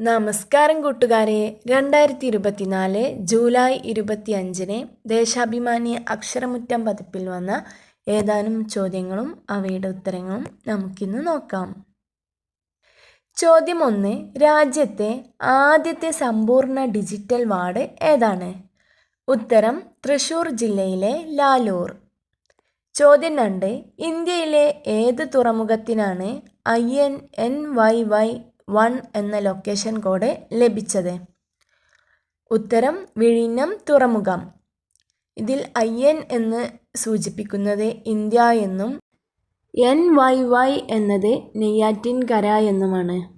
നമസ്കാരം കൂട്ടുകാരെ. രണ്ടായിരത്തി ഇരുപത്തിനാല് ജൂലൈ ഇരുപത്തി അഞ്ചിന് ദേശാഭിമാനി അക്ഷരമുറ്റം പതിപ്പിൽ വന്ന ഏതാനും ചോദ്യങ്ങളും അവയുടെ ഉത്തരങ്ങളും നമുക്കിന്ന് നോക്കാം. ചോദ്യം ഒന്ന്. രാജ്യത്തെ ആദ്യത്തെ സമ്പൂർണ ഡിജിറ്റൽ വാർഡ് ഏതാണ്? ഉത്തരം തൃശൂർ ജില്ലയിലെ ലാലൂർ. ചോദ്യം രണ്ട്. ഇന്ത്യയിലെ ഏത് തുറമുഖത്തിനാണ് I N N Y Y one എന്ന ലൊക്കേഷൻ കോഡ് ലഭിച്ചത്. ഉത്തരം വിഴിഞ്ഞം തുറമുഖം. ഇതിൽ ഐ എൻ എന്ന് സൂചിപ്പിക്കുന്നത് ഇന്ത്യ എന്നും എൻ വൈ വൈ എന്നത് നെയ്യാറ്റിൻകര എന്നുമാണ്.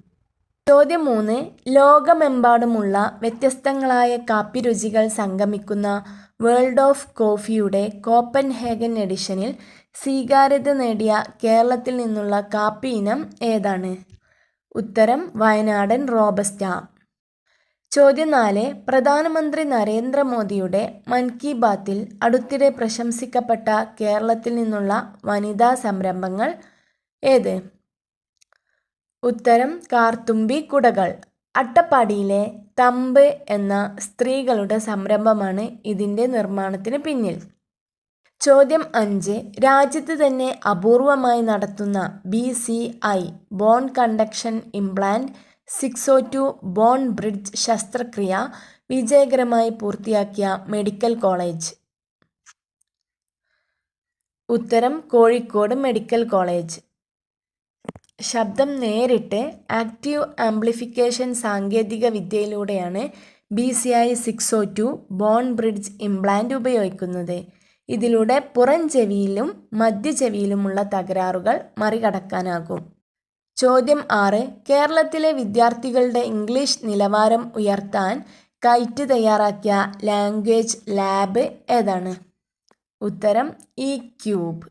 ചോദ്യം മൂന്ന് ലോകമെമ്പാടുമുള്ള വ്യത്യസ്തങ്ങളായ കാപ്പി രുചികൾ സംഗമിക്കുന്ന വേൾഡ് ഓഫ് കോഫിയുടെ കോപ്പൻഹേഗൻ എഡിഷനിൽ സ്വീകാര്യത നേടിയ കേരളത്തിൽ നിന്നുള്ള കാപ്പി ഇനം ഏതാണ്? ഉത്തരം വയനാടൻ റോബസ്റ്റ. ചോദ്യം നാല് പ്രധാനമന്ത്രി നരേന്ദ്രമോദിയുടെ മൻ കി ബാത്തിൽ അടുത്തിടെ പ്രശംസിക്കപ്പെട്ട കേരളത്തിൽ നിന്നുള്ള വനിതാ സംരംഭങ്ങൾ ഏത്? ഉത്തരം കാർത്തുമ്പി കുടകൾ. അട്ടപ്പാടിയിലെ തമ്പ് എന്ന സ്ത്രീകളുടെ സംരംഭമാണ് ഇതിന്റെ നിർമ്മാണത്തിന് പിന്നിൽ. ചോദ്യം അഞ്ച്. രാജ്യത്ത് തന്നെ അപൂർവമായി നടത്തുന്ന B C I bone conduction implant six two bone bridge ശസ്ത്രക്രിയ വിജയകരമായി പൂർത്തിയാക്കിയ മെഡിക്കൽ കോളേജ്. ഉത്തരം കോഴിക്കോട് മെഡിക്കൽ കോളേജ്. ശബ്ദം നേരിട്ട് ആക്റ്റീവ് ആംപ്ലിഫിക്കേഷൻ സാങ്കേതിക വിദ്യയിലൂടെയാണ് B C I six two bone bridge implant ഉപയോഗിക്കുന്നത്. ഇതിലൂടെ പുറം ചെവിയിലും മധ്യചെവിയിലുമുള്ള തകരാറുകൾ മറികടക്കാനാകും. ചോദ്യം ആറ്. കേരളത്തിലെ വിദ്യാർത്ഥികളുടെ ഇംഗ്ലീഷ് നിലവാരം ഉയർത്താൻ കൈറ്റ് തയ്യാറാക്കിയ ലാംഗ്വേജ് ലാബ് ഏതാണ്? ഉത്തരം ഇ ക്യൂബ്.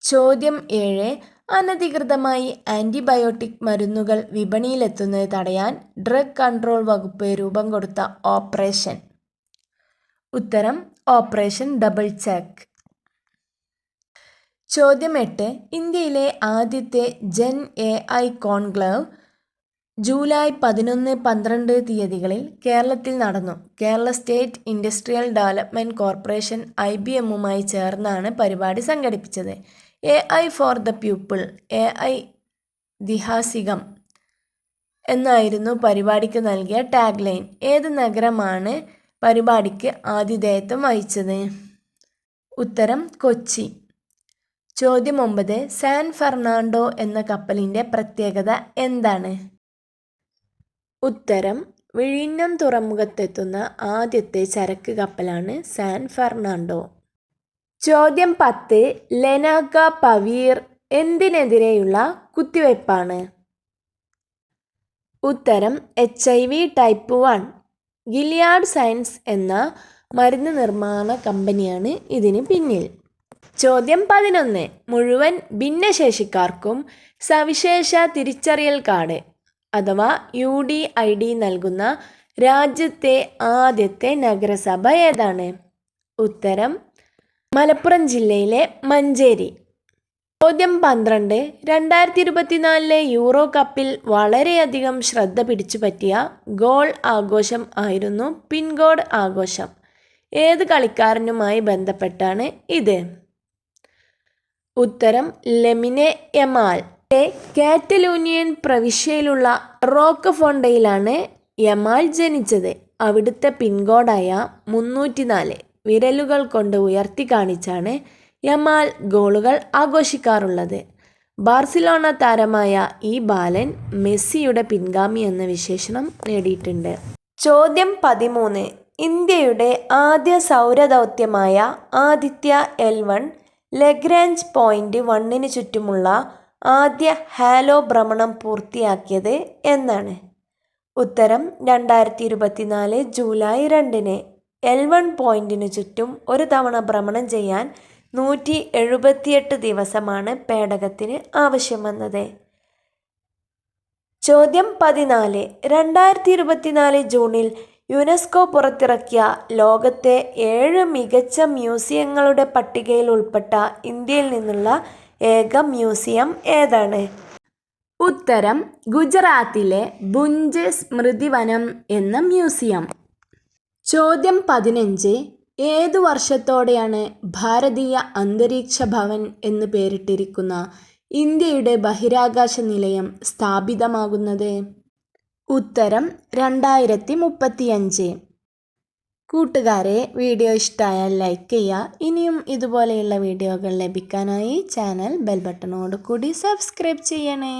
ചോദ്യം ഏഴ്. അനധികൃതമായി ആന്റിബയോട്ടിക് മരുന്നുകൾ വിപണിയിലെത്തുന്നത് തടയാൻ ഡ്രഗ് കൺട്രോൾ വകുപ്പ് രൂപം കൊടുത്ത ഓപ്പറേഷൻ. ഉത്തരം ഓപ്പറേഷൻ ഡബിൾ ചെക്ക്. ചോദ്യം എട്ട്. ഇന്ത്യയിലെ ആദ്യത്തെ Gen A I conclave July പതിനൊന്ന് പന്ത്രണ്ട് തീയതികളിൽ കേരളത്തിൽ നടന്നു. Kerala state industrial development corporation I B എമ്മുമായി ചേർന്നാണ് പരിപാടി സംഘടിപ്പിച്ചത്. A I for the people A I ദിഹാസികം എന്നായിരുന്നു പരിപാടിക്ക് നൽകിയ ടാഗ് ലൈൻ. ഏത് നഗരമാണ് പരിപാടിക്ക് ആതിഥേയത്വം വഹിച്ചത്. ഉത്തരം കൊച്ചി. ചോദ്യം ഒമ്പത് സാൻ ഫെർണാണ്ടോ എന്ന കപ്പലിന്റെ പ്രത്യേകത എന്താണ്? ഉത്തരം വിഴിഞ്ഞം തുറമുഖത്തെത്തുന്ന ആദ്യത്തെ ചരക്ക് കപ്പലാണ് സാൻ ഫെർണാണ്ടോ. ചോദ്യം പത്ത് ലെനാക്ക പവീർ എന്തിനെതിരെയുള്ള കുത്തിവയ്പ്പാണ്? ഉത്തരം H I V type one. Gilead science എന്ന മരുന്ന് നിർമ്മാണ കമ്പനിയാണ് ഇതിന് പിന്നിൽ. ചോദ്യം പതിനൊന്ന്. മുഴുവൻ ഭിന്നശേഷിക്കാർക്കും സവിശേഷ തിരിച്ചറിയൽ കാർഡ് അഥവാ യു ഡി ഐ ഡി നൽകുന്ന രാജ്യത്തെ ആദ്യത്തെ നഗരസഭ ഏതാണ്? ഉത്തരം മലപ്പുറം ജില്ലയിലെ മഞ്ചേരി. ചോദ്യം പന്ത്രണ്ട്. രണ്ടായിരത്തി ഇരുപത്തിനാലിലെ യൂറോ കപ്പിൽ വളരെയധികം ശ്രദ്ധ പിടിച്ചു പറ്റിയ ഗോൾ ആഘോഷം ആയിരുന്നു പിൻഗോഡ് ആഘോഷം. ഏത് കളിക്കാരനുമായി ബന്ധപ്പെട്ടാണ് ഇത്? ഉത്തരം ലെമിനെ യമാൽ. കാറ്റലൂനിയൻ പ്രവിശ്യയിലുള്ള റോക്ക് ഫോണ്ടയിലാണ് യമാൽ ജനിച്ചത്. അവിടുത്തെ പിൻകോഡായ മുന്നൂറ്റിനാല് വിരലുകൾ കൊണ്ട് ഉയർത്തി കാണിച്ചാണ് യമാൽ ഗോളുകൾ ആഘോഷിക്കാറുള്ളത്. ബാർസിലോണ താരമായ ഈ ബാലൻ മെസ്സിയുടെ പിൻഗാമി എന്ന വിശേഷണം നേടിയിട്ടുണ്ട്. ചോദ്യം പതിമൂന്ന്. ഇന്ത്യയുടെ ആദ്യ സൗരദൗത്യമായ Aditya L one Lagrange point വണ്ണിന് ചുറ്റുമുള്ള ആദ്യ ഹാലോ ഭ്രമണം പൂർത്തിയാക്കിയത് എന്നാണ്. ഉത്തരം രണ്ടായിരത്തി ഇരുപത്തിനാല് ജൂലൈ രണ്ടിന് എൽ വൺ പോയിന്റിനു ചുറ്റും ഒരു തവണ ഭ്രമണം ചെയ്യാൻ നൂറ്റി എഴുപത്തിയെട്ട് ദിവസമാണ് പേടകത്തിന് ആവശ്യം വന്നത്. ചോദ്യം പതിനാല്. രണ്ടായിരത്തി ഇരുപത്തിനാല് ജൂണിൽ യുനെസ്കോ പുറത്തിറക്കിയ ലോകത്തെ ഏഴ് മികച്ച മ്യൂസിയങ്ങളുടെ പട്ടികയിൽ ഉൾപ്പെട്ട ഇന്ത്യയിൽ നിന്നുള്ള ഏക മ്യൂസിയം ഏതാണ്? ഉത്തരം ഗുജറാത്തിലെ ബുഞ്ച് സ്മൃതിവനം എന്ന മ്യൂസിയം. ചോദ്യം പതിനഞ്ച്. ഏതു വർഷത്തോടെയാണ് ഭാരതീയ അന്തരീക്ഷ ഭവൻ എന്ന് പേരിട്ടിരിക്കുന്ന ഇന്ത്യയുടെ ബഹിരാകാശ നിലയം സ്ഥാപിതമാകുന്നത്? ഉത്തരം രണ്ടായിരത്തി മുപ്പത്തിയഞ്ച് കൂട്ടുകാരെ വീഡിയോ ഇഷ്ടമായാൽ ലൈക്ക് ചെയ്യുക. ഇനിയും ഇതുപോലെയുള്ള വീഡിയോകൾ ലഭിക്കാനായി ചാനൽ ബെൽ ബട്ടണോട് കൂടി സബ്സ്ക്രൈബ് ചെയ്യണേ.